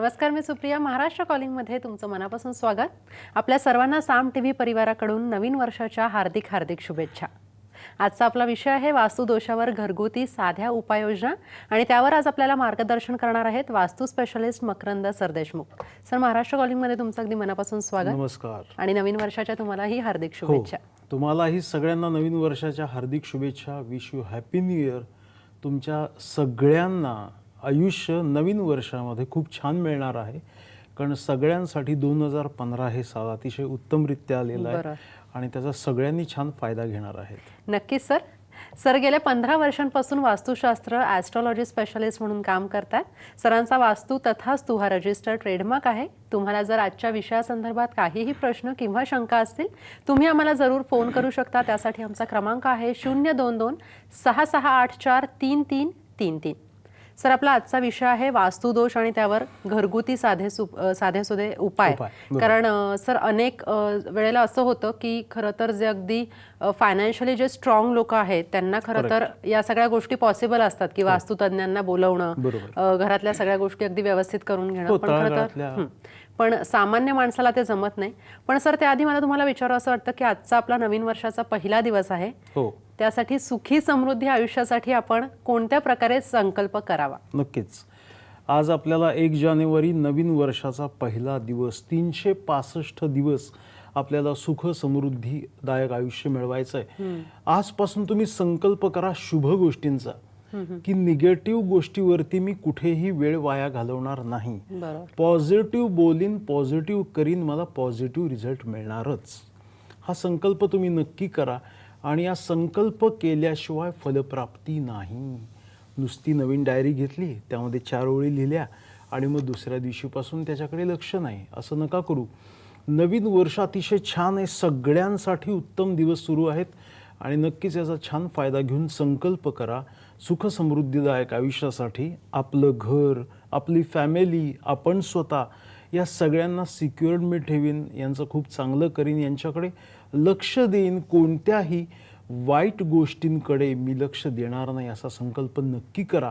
नमस्कार मी सुप्रिया. महाराष्ट्र कॉलिंगमध्ये तुमचं मनापासून स्वागत. आपल्या सर्वांना साम टी व्ही परिवाराकडून नवीन वर्षाच्या हार्दिक हार्दिक शुभेच्छा. आजचा आपला विषय आहे वास्तुदोषावर घरगुती साध्या उपाययोजना आणि त्यावर आज आपल्याला मार्गदर्शन करणार आहेत वास्तू स्पेशलिस्ट मकरंद सरदेशमुख. सर महाराष्ट्र कॉलिंगमध्ये तुमचं अगदी मनापासून स्वागत. नमस्कार. आणि नवीन वर्षाच्या तुम्हालाही हार्दिक हो शुभेच्छा. तुम्हालाही सगळ्यांना नवीन वर्षाच्या हार्दिक शुभेच्छा. Wish you happy new year तुमच्या सगळ्यांना आयुष्य नवीन वर्षामध्ये खूप छान मिळणार आहे. कारण सगळ्यांसाठी दोन हजार पंधरा हे साल अतिशय उत्तमरित्या आलेलं. आहे आणि त्याचा सगळ्यांनी छान फायदा घेणार आहेत. नक्कीच सर. सर गेल्या पंधरा वर्षांपासून वास्तुशास्त्र ॲस्ट्रॉलॉजी स्पेशलिस्ट म्हणून काम करतात सरांचा वास्तू तथास्तु हा रजिस्टर ट्रेडमार्क आहे. तुम्हाला जर आजच्या विषयासंदर्भात काहीही प्रश्न किंवा शंका असतील तुम्ही आम्हाला जरूर फोन करू शकता. त्यासाठी आमचा क्रमांक आहे शून्य दोन दोन सहा सहा आठ चार तीन तीन तीन तीन. सर आपला आजचा विषय आहे वास्तुदोष आणि त्यावर घरगुती साधे साधे सुधे उपाय. कारण सर अनेक वेळेला असं होतं की खरं तर जे अगदी फायनान्शियली जे स्ट्रॉंग लोक आहेत त्यांना खरं तर या सगळ्या गोष्टी पॉसिबल असतात की वास्तुतज्ञांना बोलवणं घरातल्या सगळ्या गोष्टी अगदी व्यवस्थित करून घेणं. हो, पण खरं तर हं. पण सामान्य माणसाला ते जमत नाही. पण सर त्याआधी मला तुम्हाला विचारावं असं वाटतं की आजचा आपला नवीन वर्षाचा पहिला दिवस आहे. हो. त्यासाठी सुखी समृद्धी आयुष्यासाठी आपण कोणत्या प्रकारे संकल्प करावा? नक्कीच. आज आपल्याला एक जानेवारी नवीन वर्षाचा पहिला दिवस तीनशे पासष्ट दिवस आपल्याला सुख समृद्धीदायक आयुष्य मिळवायचं आहे आजपासून तुम्ही संकल्प करा शुभ गोष्टींचा. की निगेटिव्ह गोष्टीवरती मी कुठेही वेळ वाया घालवणार नाही. पॉझिटिव्ह बोलीन पॉझिटिव्ह करीन मला पॉझिटिव्ह रिझल्ट मिळणारच. हा संकल्प तुम्ही नक्की करा. आणि हा संकल्प केल्याशिवाय फलप्राप्ती नाही. नुसती नवीन डायरी घेतली त्यामध्ये चार ओळी लिहिल्या आणि मग दुसऱ्या दिवशीपासून त्याच्याकडे लक्ष नाही. असं नका करू. नवीन वर्ष अतिशय छान आहे. सगळ्यांसाठी उत्तम दिवस सुरू आहेत आणि नक्कीच याचा छान फायदा घेऊन संकल्प करा. सुख समृद्धीदायक आयुष्यासाठी आपलं घर आपली फॅमिली आपण स्वतः या सगळ्यांना सिक्युअर्ड मी ठेवीन. यांचं खूप चांगलं करीन यांच्याकडे. लक्ष देईन कोणत्याही वाईट गोष्टींकडे मी लक्ष देणार नाही असा संकल्प नक्की करा.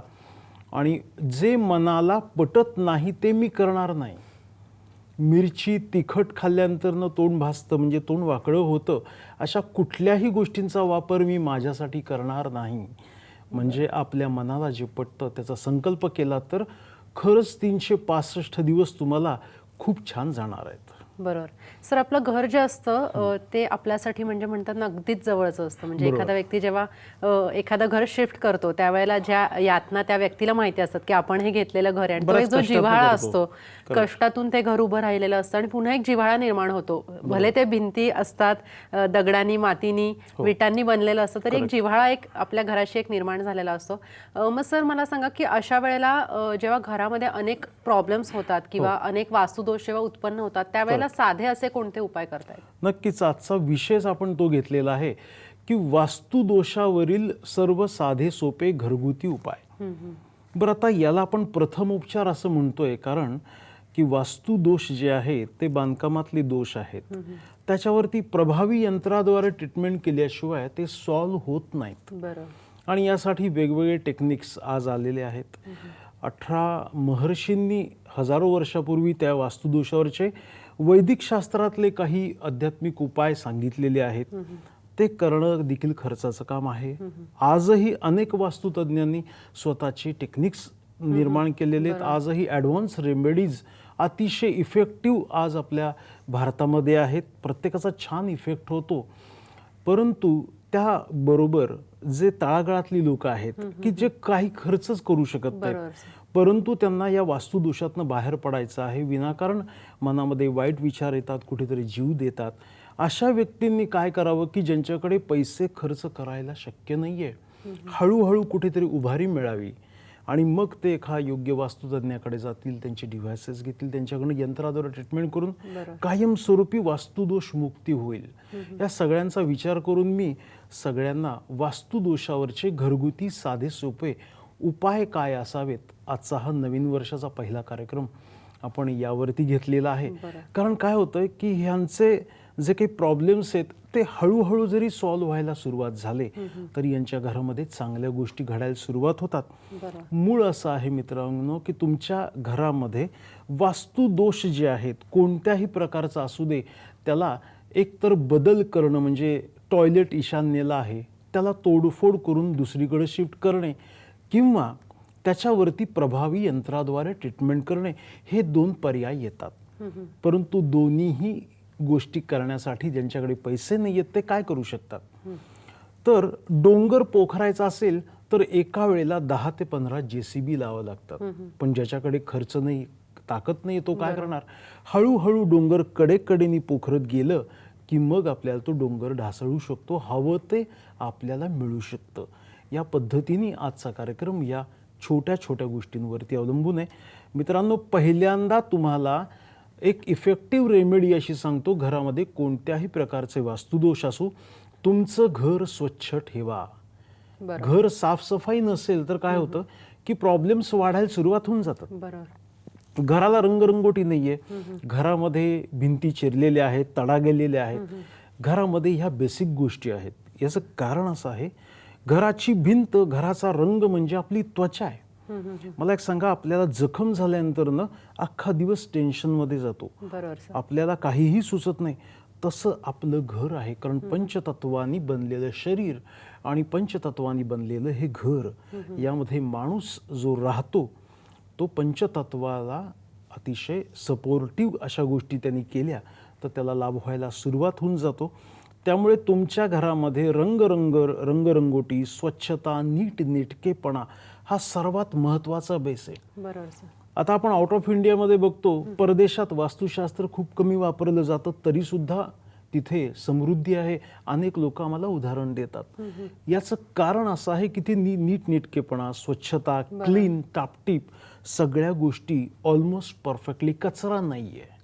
आणि जे मनाला पटत नाही ते मी करणार नाही. मिरची तिखट खाल्ल्यानंतरनं तोंड भासतं म्हणजे तोंड वाकडं होतं अशा कुठल्याही गोष्टींचा वापर मी माझ्यासाठी करणार नाही. म्हणजे आपल्या मनाला जे पटतं त्याचा संकल्प केला तर खरंच तीनशे पासष्ट दिवस तुम्हाला खूप छान जाणार आहेत. बरोबर सर आपलं घर जे असतं ते आपल्यासाठी म्हणजे म्हणतात ना अगदीच जवळचं असतं म्हणजे. एखादा व्यक्ती जेव्हा एखादं घर शिफ्ट करतो त्यावेळेला ज्या यातना त्या व्यक्तीला माहिती असतात की आपण हे घेतलेलं घर आहे आणि तो बऱ्याच एक जो जिव्हाळा. असतो कष्टातून ते घर उभं राहिलेलं असतं आणि पुन्हा एक जिव्हाळा निर्माण होतो भले ते भिंती असतात दगडांनी मातीनी हो. विटांनी बनलेलं असतं तरी एक जिव्हाळा एक आपल्या घराशी एक निर्माण झालेला असतो मग सर मला सांगा की अशा वेळेला जेव्हा घरामध्ये अनेक प्रॉब्लेम्स होतात किंवा हो. अनेक वास्तुदोष जेव्हा उत्पन्न होतात त्यावेळेला साधे असे कोणते उपाय करतायत? नक्कीच आजचा विषयच आपण तो घेतलेला आहे की वास्तुदोषावरील सर्व साधे सोपे घरगुती उपाय. बरं आता याला आपण प्रथम उपचार असं म्हणतोय कारण की वास्तुदोष जे आहे ते बांधकामातले दोष आहेत. त्याच्यावरती प्रभावी यंत्राद्वारे ट्रीटमेंट केल्याशिवाय ते सॉल्व्ह होत नाहीत. आणि यासाठी वेगवेगळे टेक्निक्स आज आलेले आहेत. अठरा महर्षींनी हजारो वर्षापूर्वी त्या वास्तुदोषावरचे वैदिक शास्त्रातले काही आध्यात्मिक उपाय सांगितलेले आहेत. ते करणं देखील खर्चाचं काम आहे. आजही अनेक वास्तुतज्ञांनी स्वतःचे टेक्निक्स निर्माण केलेले आहेत. आजही ॲडव्हान्स रेमेडीज अतिशय इफेक्टिव्ह आज आपल्या भारतामध्ये आहेत. प्रत्येकाचा छान इफेक्ट होतो. परंतु त्याबरोबर जे तळागाळातली लोक आहेत की जे काही खर्चच करू शकत बरोबर. नाहीत परंतु त्यांना या वास्तुदोषातनं बाहेर पडायचं आहे. विनाकारण मनामध्ये वाईट विचार येतात कुठेतरी जीव देतात. अशा व्यक्तींनी काय करावं की ज्यांच्याकडे पैसे खर्च करायला शक्य नाहीये? हळूहळू कुठेतरी उभारी मिळावी. आणि मग ते एका योग्य वास्तुतज्ञाकडे जातील त्यांचे डिव्हायसेस घेतील त्यांच्याकडून यंत्राद्वारे ट्रीटमेंट करून कायमस्वरूपी वास्तुदोष मुक्ती होईल. या सगळ्यांचा विचार करून मी सगळ्यांना वास्तुदोषावरचे घरगुती साधे सोपे उपाय काय असावेत? आजचा हा नवीन वर्षाचा पहिला कार्यक्रम आपण यावरती घेतलेला आहे. कारण काय होतं की ह्यांचे जे काही प्रॉब्लेम्स आहेत ते हळूहळू जरी सॉल्व्ह व्हायला सुरुवात झाले तरी यांच्या घरामध्ये चांगल्या गोष्टी घडायला सुरुवात होतात. मूळ असं आहे मित्रांनो की तुमच्या घरामध्ये वास्तुदोष जे आहेत कोणत्याही प्रकारचा असू दे त्याला एकतर बदल करणं म्हणजे टॉयलेट ईशान्येला आहे त्याला तोडफोड करून दुसरीकडे शिफ्ट करणे किंवा त्याच्यावरती प्रभावी यंत्राद्वारे ट्रीटमेंट करणे हे दोन पर्याय येतात. परंतु दोन्हीही गोष्टी करण्यासाठी ज्यांच्याकडे पैसे नाही आहेत ते काय करू शकतात? तर डोंगर पोखरायचा असेल तर एका वेळेला दहा ते पंधरा जे सी बी लावावं लागतात. पण ज्याच्याकडे खर्च नाही ताकद नाही तो काय करणार? हळूहळू डोंगर कडेकडेनी पोखरत गेलं की मग आपल्याला तो डोंगर ढासळू शकतो हवं ते आपल्याला मिळू शकतं. या पद्धतीने आजचा कार्यक्रम या छोट्या छोट्या गोष्टींवरती अवलंबून आहे. मित्रांनो पहिल्यांदा तुम्हाला एक इफेक्टिव्ह रेमेडी अशी सांगतो घरामध्ये कोणत्याही प्रकारचे वास्तुदोष असो तुमचं घर स्वच्छ ठेवा. घर साफसफाई नसेल तर काय होतं की प्रॉब्लेम्स वाढायला सुरुवात होऊन जातात. घराला रंगरंगोटी नाहीये. घरामध्ये भिंती चिरलेल्या आहेत तडा गेलेल्या आहेत. घरामध्ये ह्या बेसिक गोष्टी आहेत. याचं कारण असं आहे घराची भिंत घराचा रंग म्हणजे आपली त्वचा आहे. मला एक सांगा आपल्याला जखम झाल्यानंतर ना अख्खा दिवस टेन्शनमध्ये जातो. आपल्याला काहीही सुचत नाही. तसं आपलं घर आहे कारण पंचतत्वानी बनलेलं शरीर आणि पंचतत्वानी बनलेलं हे घर. यामध्ये माणूस जो राहतो तो पंचतत्वाला अतिशय सपोर्टिव्ह अशा गोष्टी त्यांनी केल्या तर त्याला लाभ व्हायला सुरुवात होऊन जातो. त्यामुळे तुमच्या घरामध्ये रंगरंग रंगरंगोटी स्वच्छता नीटनेटकेपणा हा सर्वात महत्त्वाचा बेस आहे. बरोबर आता आपण आउट ऑफ इंडियामध्ये बघतो परदेशात वास्तुशास्त्र खूप कमी वापरलं जातं तरी सुद्धा तिथे समृद्धी आहे. अनेक लोक आम्हाला उदाहरण देतात. याचं कारण असं आहे की ते नी नीटनेटकेपणा स्वच्छता क्लीन टापटीप सगळ्या गोष्टी ऑलमोस्ट परफेक्टली कचरा नाहीये. बरोबर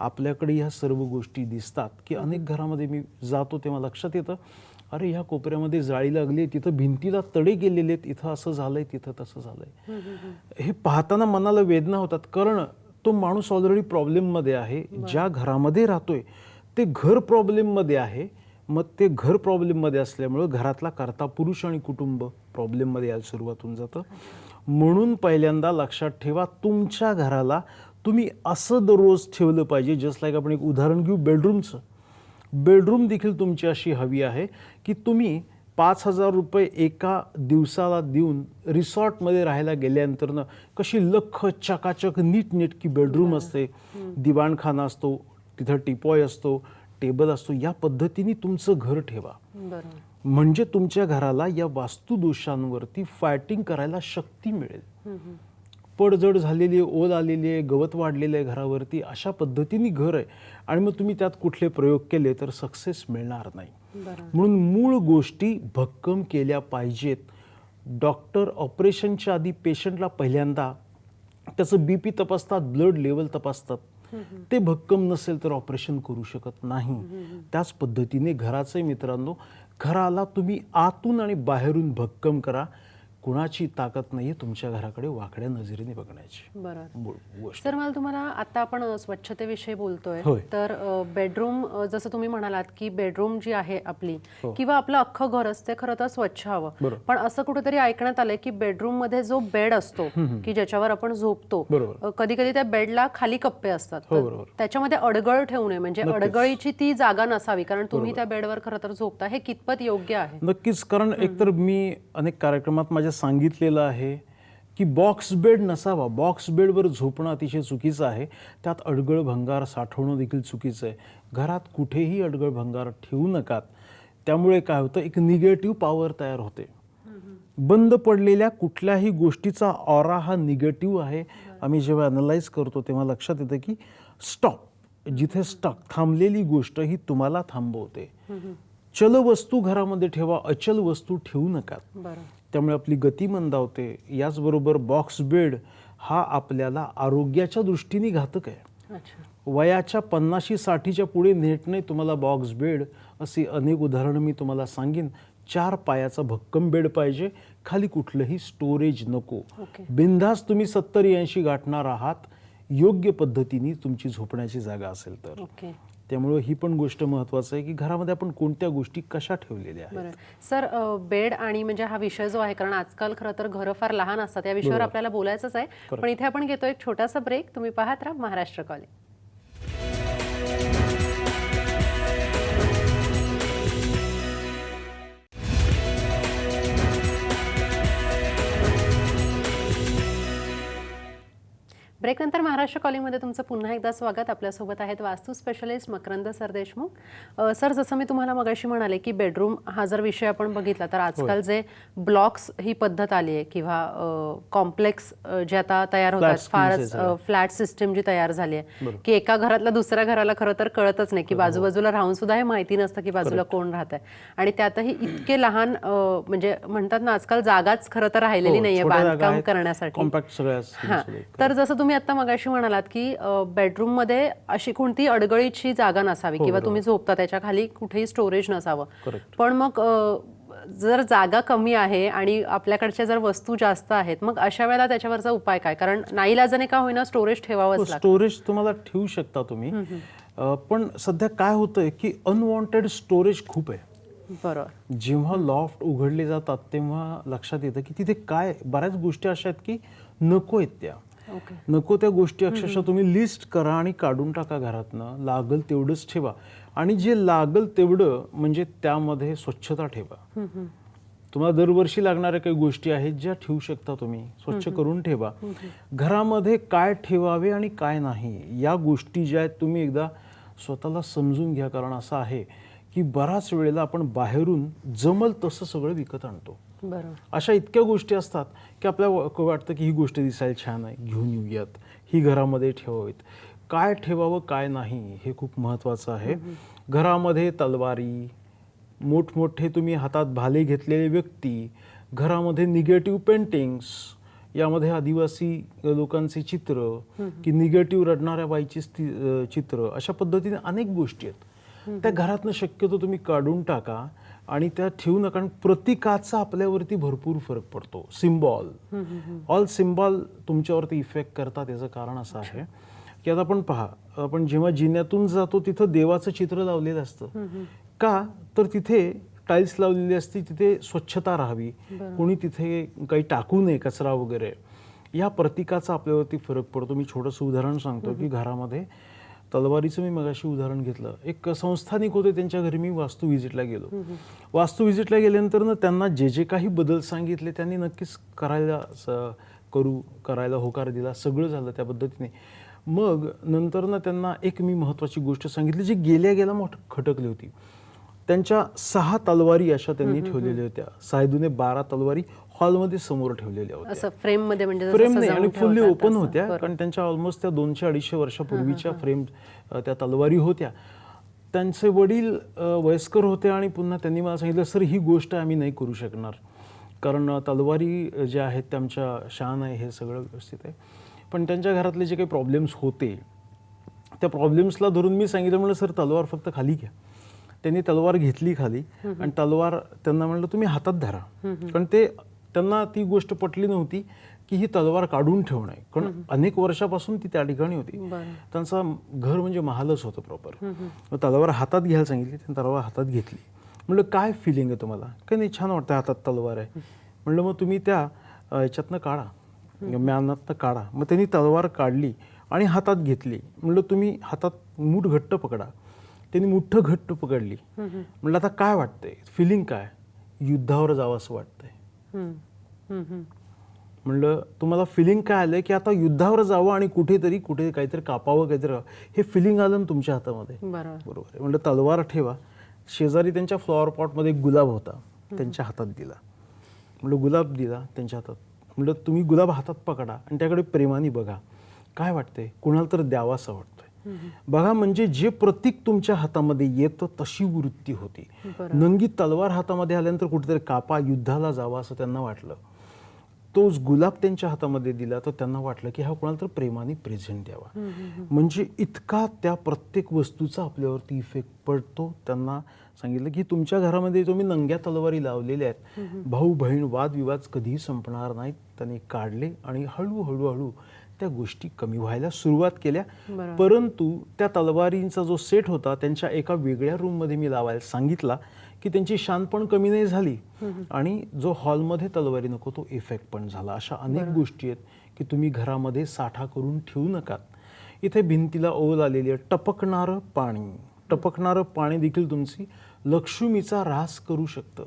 आपल्याकडे ह्या सर्व गोष्टी दिसतात की अनेक घरामध्ये मी जातो तेव्हा लक्षात येतं अरे ह्या कोपऱ्यामध्ये जाळी लागली तिथं भिंतीला तडे गेलेले आहेत इथं असं झालंय तिथं तसं झालंय. हे पाहताना मनाला वेदना होतात कारण तो माणूस ऑलरेडी प्रॉब्लेममध्ये आहे ज्या घरामध्ये राहतोय ते घर प्रॉब्लेममध्ये आहे मग ते घर प्रॉब्लेममध्ये असल्यामुळं घरातला करता पुरुष आणि कुटुंब प्रॉब्लेममध्ये यायला सुरुवात होऊन जातं. म्हणून पहिल्यांदा लक्षात ठेवा तुमच्या घराला तुम्ही असं दररोज ठेवलं पाहिजे जस्ट लाईक आपण एक उदाहरण घेऊ बेडरूमचं बेडरूम देखील तुमची अशी हवी आहे की तुम्ही पाच हजार रुपये एका दिवसाला देऊन रिसॉर्टमध्ये राहायला गेल्यानंतर ना कशी लख चकाचक नीटनेटकी बेडरूम असते. दिवाणखाना असतो तिथं टिपॉय असतो टेबल असतो या पद्धतीने तुमचं घर ठेवा. म्हणजे तुमच्या घराला या वास्तुदोषांवरती फायटिंग करायला शक्ती मिळेल. पडझड झालेली आहे ओल आलेली आहे गवत वाढलेलं आहे घरावरती अशा पद्धतीने घर आहे. आणि मग तुम्ही त्यात कुठले प्रयोग केले तर सक्सेस मिळणार नाही. म्हणून मूळ गोष्टी भक्कम केल्या पाहिजेत. डॉक्टर ऑपरेशनच्या आधी पेशंटला पहिल्यांदा त्याचं बी पी तपासतात ब्लड लेवल तपासतात. ते भक्कम नसेल तर ऑपरेशन करू शकत नाही. त्याच पद्धतीने घराचे मित्रांनो. घराला तुम्ही आतून आणि बाहेरून भक्कम करा. कुणाची ताकद नाही तुमच्या घराकडे वाकड्या नजरेने बघण्याची. बरोबर. सर मला तुम्हाला आता आपण स्वच्छतेविषयी बोलतोय. तर बेडरूम जसं तुम्ही म्हणालात की बेडरूम जी आहे आपली हो. किंवा आपलं अख्खं घर असते खरं तर स्वच्छ हवं. पण असं कुठेतरी ऐकण्यात आलंय की बेडरूममध्ये जो बेड असतो की ज्याच्यावर आपण झोपतो. कधी कधी त्या बेडला खाली कप्पे असतात. हो. त्याच्यामध्ये अडगळ ठेवू नये. म्हणजे. अडगळीची ती जागा नसावी कारण तुम्ही त्या बेडवर खरं तर झोपता. हे कितपत योग्य आहे? नक्कीच. कारण एकतर मी अनेक कार्यक्रमात माझ्या सांगितलेलं आहे की बॉक्स बेड नसावा. बॉक्स बेडवर झोपणं अतिशय चुकीचं आहे. त्यात अडगळ भंगार साठवणं देखील चुकीचं आहे. घरात कुठेही अडगळ भंगार ठेवू नकात. त्यामुळे काय होतं? एक निगेटिव्ह पॉवर तयार होते. बंद पडलेल्या कुठल्याही गोष्टीचा ऑरा हा निगेटिव्ह आहे. आम्ही जेव्हा अनलाइज करतो तेव्हा लक्षात येतं की स्टॉप जिथे स्टॉक थांबलेली गोष्ट ही तुम्हाला थांबवते. चल वस्तू घरामध्ये ठेवा अचल वस्तू ठेवू नका त्यामुळे आपली गती मंदावते. याचबरोबर बॉक्स बेड हा आपल्याला आरोग्याच्या दृष्टीने घातक आहे. अच्छा. वयाच्या पन्नाशी साठीच्या पुढे नेटने तुम्हाला बॉक्स बेड अशी अनेक उदाहरणं मी तुम्हाला सांगेन. चार पायाचा भक्कम बेड पाहिजे. खाली कुठलंही स्टोरेज नको. ओके. बिंदास तुम्ही सत्तर ऐंशी गाठणार आहात योग्य पद्धतीने तुमची झोपण्याची जागा असेल तर. त्यामुळं ही पण गोष्ट महत्वाचं आहे की घरामध्ये आपण कोणत्या गोष्टी कशा ठेवलेल्या आहेत? सर बेड आणि म्हणजे हा विषय जो आहे कारण आजकाल खरं तर घरं फार लहान असतात या विषयावर आपल्याला बोलायचंच आहे. पण इथे आपण घेतो एक छोटासा ब्रेक. तुम्ही पाहत राहा महाराष्ट्र कॉलेज ब्रेक नंतर महाराष्ट्र कॉलिंगमध्ये तुमचं पुन्हा एकदा स्वागत. आपल्यासोबत आहेत वास्तू स्पेशलिस्ट मकरंद सर देशमुख. अ, सर जसं मी तुम्हाला मगाशी म्हणाले की बेडरूम हा जर विषय आपण बघितला तर आजकाल जे ब्लॉक्स ही पद्धत आली आहे किंवा कॉम्प्लेक्स जे आता तयार होतात फारच. फ्लॅट सिस्टीम जी तयार झाली आहे की एका घरातल्या दुसऱ्या घराला खरं तर कळतच नाही की बाजूबाजूला राहून सुद्धा हे माहिती नसतं की बाजूला कोण राहत आहे आणि त्यातही इतके लहान म्हणजे म्हणतात ना आजकाल जागाच खरं तर राहिलेली नाहीये बांधकाम करण्यासाठी. हा. तर जसं तुम्ही आता मगाशी म्हणालात की बेडरूममध्ये अशी कोणती अडगळीची जागा नसावी किंवा तुम्ही झोपता त्याच्याखाली कुठेही स्टोरेज नसावं. पण मग जर जागा कमी आहे आणि आपल्याकडच्या जर वस्तू जास्त आहेत मग अशा वेळेला त्याच्यावरचा उपाय काय? कारण नाईलाजाने का होईना स्टोरेज लागतं. स्टोरेज तुम्हाला ठेवू शकता तुम्ही. पण सध्या काय होतंय की अनवॉन्टेड स्टोरेज खूप आहे. बरोबर. जेव्हा लॉफ्ट उघडले जातात तेव्हा लक्षात येतं की तिथे काय बऱ्याच गोष्टी अशा आहेत की नको आहेत त्या. नको त्या गोष्टी अक्षरशः तुम्ही लिस्ट करा आणि काढून टाका घरातनं. लागल तेवढंच ठेवा. आणि जे लागल तेवढं म्हणजे त्यामध्ये स्वच्छता ठेवा. तुम्हाला दरवर्षी लागणाऱ्या काही गोष्टी आहेत ज्या ठेवू शकता तुम्ही. स्वच्छ करून ठेवा. घरामध्ये काय ठेवावे आणि काय नाही या गोष्टी ज्या आहेत तुम्ही एकदा स्वतःला समजून घ्या. कारण असं आहे की बराच वेळेला आपण बाहेरून जमल तसं सगळं विकत आणतो. अशा इतक्या गोष्टी असतात की आपल्याला वाटतं की ही गोष्ट दिसायला छान आहे घेऊन येऊयात. ही घरामध्ये ठेवावीत. काय ठेवावं काय नाही हे खूप महत्त्वाचं आहे. घरामध्ये तलवारी मोठमोठे तुम्ही हातात भाले घेतलेले व्यक्ती घरामध्ये निगेटिव्ह पेंटिंग्स यामध्ये आदिवासी लोकांचे चित्र की निगेटिव्ह रडणाऱ्या बाईची चित्र अशा पद्धतीने अनेक गोष्टी आहेत. त्या घरातनं शक्यतो तुम्ही काढून टाका. आणि त्या ठेवू नका कारण प्रतीकाचा आपल्यावरती भरपूर फरक पडतो. सिम्बॉल ऑल सिम्बॉल तुमच्यावरती इफेक्ट करतात याचं कारण असं आहे की आता आपण पहा आपण जेव्हा जिन्यातून जातो तिथं देवाचं चित्र लावलेलं असतं. का? तर तिथे टाईल्स लावलेली असती तिथे स्वच्छता राहावी. कोणी तिथे काही टाकू नये कचरा वगैरे. या प्रतीकाचा आपल्यावरती फरक पडतो. मी छोटंसं उदाहरण सांगतो की घरामध्ये तलवारीचं मी मगाशी उदाहरण घेतलं. एक संस्थानिक होते त्यांच्या घरी मी वास्तू व्हिजिटला गेलो. वास्तू व्हिजिटला गेल्यानंतर ना त्यांना जे जे काही बदल सांगितले त्यांनी नक्कीच करायला करू करायला होकार दिला. सगळं झालं त्या पद्धतीने. मग नंतर ना त्यांना एक मी महत्त्वाची गोष्ट सांगितली जी गेल्या गेल्या मोठ खटकली होती. त्यांच्या सहा तलवारी अशा त्यांनी ठेवलेल्या होत्या. सायदूने बारा तलवारी हॉलमध्ये समोर ठेवलेल्या होत्या. फ्रेममध्ये म्हणजे फ्रेम नाही आणि फुल्ली ओपन. होत्या. कारण त्यांच्या ऑलमोस्ट त्या दोनशे अडीचशे वर्षापूर्वीच्या फ्रेम त्या तलवारी होत्या. त्यांचे वडील वयस्कर होते आणि पुन्हा त्यांनी मला सांगितलं सर ही गोष्ट आम्ही नाही करू शकणार. कारण तलवारी ज्या आहेत त्यांच्या शान आहे हे सगळं व्यवस्थित आहे. पण त्यांच्या घरातले जे काही प्रॉब्लेम्स होते त्या प्रॉब्लेम्सला धरून मी सांगितलं म्हणलं सर तलवार फक्त खाली घ्या. त्यांनी तलवार घेतली खाली आणि तलवार त्यांना म्हणलं तुम्ही हातात धरा. कारण ते त्यांना ती गोष्ट पटली नव्हती की ही तलवार काढून ठेवणं आहे. कारण अनेक वर्षापासून ती त्या ठिकाणी होती. त्यांचा घर म्हणजे महालच होतं प्रॉपर तलवार हातात घ्यायला सांगितली त्यांनी तलवार हातात घेतली. म्हणलं काय फिलिंग आहे तुम्हाला? काही नाही छान वाटतं हातात तलवार आहे. म्हणलं मग तुम्ही त्या याच्यातनं काढा. म्यानातनं काढा. मग त्यांनी तलवार काढली आणि हातात घेतली. म्हणलं तुम्ही हातात मूठ घट्ट पकडा. त्यांनी मुठ्ठ घट्ट पकडली. म्हणलं आता काय वाटतंय? फिलिंग काय? युद्धावर जावं असं वाटतंय. म्हणलं तुम्हाला फिलिंग काय आलं की आता युद्धावर जावं आणि कुठेतरी कुठे काहीतरी कापावं काहीतरी. हे फिलिंग आलं ना तुमच्या हातामध्ये. बरोबर. आहे. म्हणलं तलवार ठेवा. शेजारी त्यांच्या फ्लॉवर पॉटमध्ये एक गुलाब होता. त्यांच्या हातात दिला. म्हणलं गुलाब दिला त्यांच्या हातात. म्हणलं तुम्ही गुलाब हातात पकडा आणि त्याकडे प्रेमाने बघा. काय वाटतंय? कुणाला तर द्यावासा वाटतोय. बघा म्हणजे जे प्रतीक तुमच्या हातामध्ये येतं तशी वृत्ती होती. नंगी तलवार हातामध्ये आल्यानंतर कुठेतरी कापा युद्धाला जावा असं त्यांना वाटलं. तोच गुलाब त्यांच्या हातामध्ये दिला तर त्यांना वाटलं की हा कोणाला तर प्रेमाने प्रेझेंट द्यावा. म्हणजे इतका त्या प्रत्येक वस्तूचा आपल्यावरती इफेक्ट पडतो. त्यांना सांगितलं की तुमच्या घरामध्ये तुम्ही नंग्या तलवारी लावलेल्या आहेत. भाऊ बहीण वादविवाद कधीही संपणार नाहीत. त्यांनी काढले आणि हळूहळू हळू त्या गोष्टी कमी व्हायला सुरुवात केल्या. परंतु त्या तलवारींचा जो सेट होता त्यांच्या एका वेगळ्या रूममध्ये मी लावायला सांगितला की त्यांची शान पण कमी नाही झाली. आणि जो हॉलमध्ये तलवारी नको तो इफेक्ट पण झाला. अशा अनेक गोष्टी आहेत की तुम्ही घरामध्ये साठा करून ठेवू नकात इथे भिंतीला ओल आलेली आहे. टपकणारं पाणी. टपकणारं पाणी देखील तुमची लक्ष्मीचा ऱ्हास करू शकतं.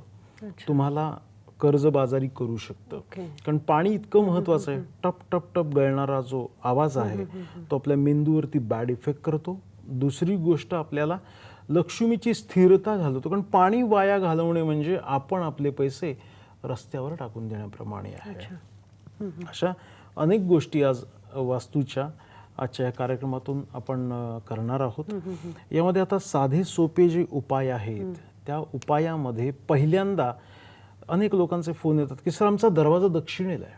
तुम्हाला कर्जबाजारी करू शकतं. कारण पाणी इतकं महत्वाचं आहे. टप टप टप गळणारा जो आवाज आहे तो आपल्या मेंदूवरती बॅड इफेक्ट करतो. दुसरी गोष्ट आपल्याला लक्ष्मीची स्थिरता घालवतो. कारण पाणी वाया घालवणे म्हणजे आपण आपले पैसे रस्त्यावर टाकून देण्याप्रमाणे आहे. अशा अनेक गोष्टी आज वास्तूच्या आजच्या या कार्यक्रमातून आपण करणार आहोत. यामध्ये आता साधे सोपे जे उपाय आहेत त्या उपायामध्ये पहिल्यांदा अनेक लोकांचे फोन येतात की सर आमचा दरवाजा दक्षिणेला आहे.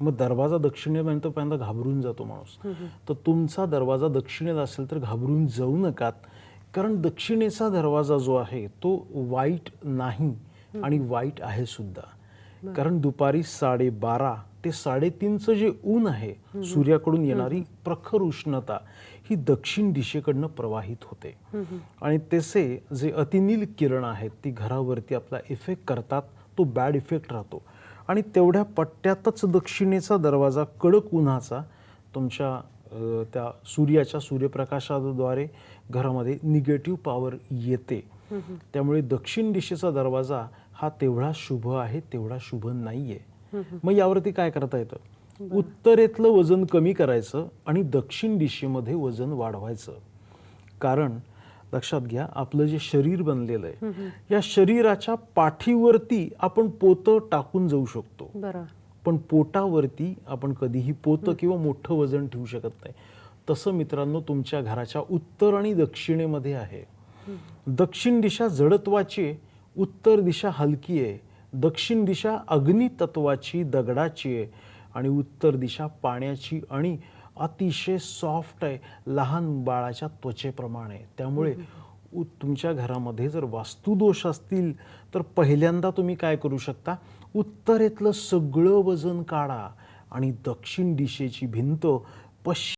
मग दरवाजा दक्षिणेपर्यंत पहिल्यांदा घाबरून जातो माणूस. तर तुमचा दरवाजा दक्षिणेला असेल तर घाबरून जाऊ नकात कारण दक्षिणेचा दरवाजा जो आहे तो वाईट नाही आणि वाईट आहे सुद्धा. कारण दुपारी साडेबारा ते साडेतीनचं जे ऊन आहे सूर्याकडून येणारी प्रखर उष्णता ही दक्षिण दिशेकडनं प्रवाहित होते. आणि तसे जे अतिनील किरण आहेत ती घरावरती आपला इफेक्ट करतात. तो बॅड इफेक्ट राहतो. आणि तेवढ्या पट्ट्यातच दक्षिणेचा दरवाजा कडक उन्हाचा तुमच्या त्या सूर्याच्या सूर्यप्रकाशाद्वारे घरामध्ये निगेटिव्ह पॉवर येते. त्यामुळे दक्षिण दिशेचा दरवाजा हा तेवढा शुभ आहे तेवढा शुभ नाहीये. मग यावरती काय करता येतं? उत्तरेतलं वजन कमी करायचं आणि दक्षिण दिशेमध्ये वजन वाढवायचं. कारण लक्षात घ्या आपलं जे शरीर बनलेलं आहे या शरीराच्या पाठीवरती आपण पोतं टाकून जाऊ शकतो. पण पोटावरती आपण कधीही पोतं किंवा मोठं वजन ठेवू शकत नाही. तसं मित्रांनो तुमच्या घराच्या उत्तर आणि दक्षिणेमध्ये आहे. दक्षिण दिशा जडत्वाची उत्तर दिशा हलकी आहे दक्षिण दिशा अग्नितत्वाची दगडाची आहे आणि उत्तर दिशा पाण्याची आणि अतिशय सॉफ्ट आहे लहान बाळाच्या त्वचेप्रमाणे. त्यामुळे उ- तुमच्या घरामध्ये जर वास्तुदोष असतील तर पहिल्यांदा तुम्ही काय करू शकता? उत्तरेतलं सगळं वजन काढा आणि दक्षिण दिशेची भिंत पश्चिम